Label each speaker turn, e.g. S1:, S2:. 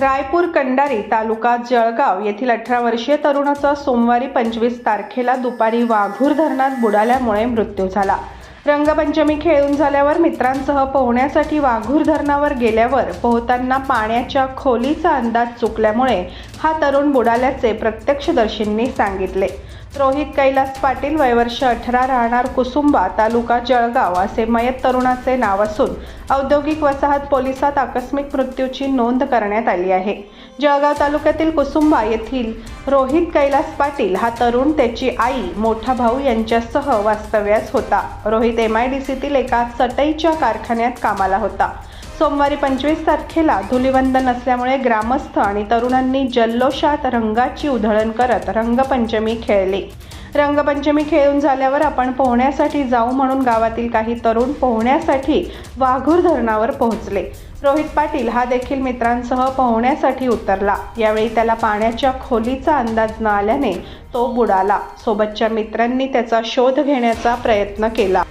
S1: रायपूर कंडारी तालुका जळगाव येथील अठरा वर्षीय तरुणाचा सोमवारी पंचवीस तारखेला दुपारी वाघूर धरणात बुडाल्यामुळे मृत्यू झाला. रंगपंचमी खेळून झाल्यावर मित्रांसह पोहण्यासाठी वाघूर धरणावर गेल्यावर पोहताना पाण्याच्या खोलीचा अंदाज चुकल्यामुळे हा तरुण बुडाल्याचे प्रत्यक्षदर्शींनी सांगितले. रोहित कैलास पाटील वयवर्ष अठरा राहणार कुसुंबा तालुका जळगाव असे मयत तरुणाचे नाव असून औद्योगिक वसाहत पोलिसात आकस्मिक मृत्यूची नोंद करण्यात आली आहे. जळगाव तालुक्यातील कुसुंबा येथील रोहित कैलास पाटील हा तरुण त्याची आई मोठा भाऊ यांच्यासह वास्तव्यास होता. रोहित एम आय डी सीतील एका चटईच्या कारखान्यात कामाला होता. सोमवारी पंचवीस तारखेला धुलिवंदन असल्यामुळे ग्रामस्थ आणि तरुणांनी जल्लोषात रंगाची उधळण करत रंगपंचमी खेळली. रंगपंचमी खेळून झाल्यावर आपण पोहण्यासाठी जाऊ म्हणून गावातील काही तरुण पोहण्यासाठी वाघूर धरणावर पोहोचले. रोहित पाटील हा देखील मित्रांसह पोहण्यासाठी उतरला. यावेळी त्याला पाण्याच्या खोलीचा अंदाज न आल्याने तो बुडाला. सोबतच्या मित्रांनी त्याचा शोध घेण्याचा प्रयत्न केला.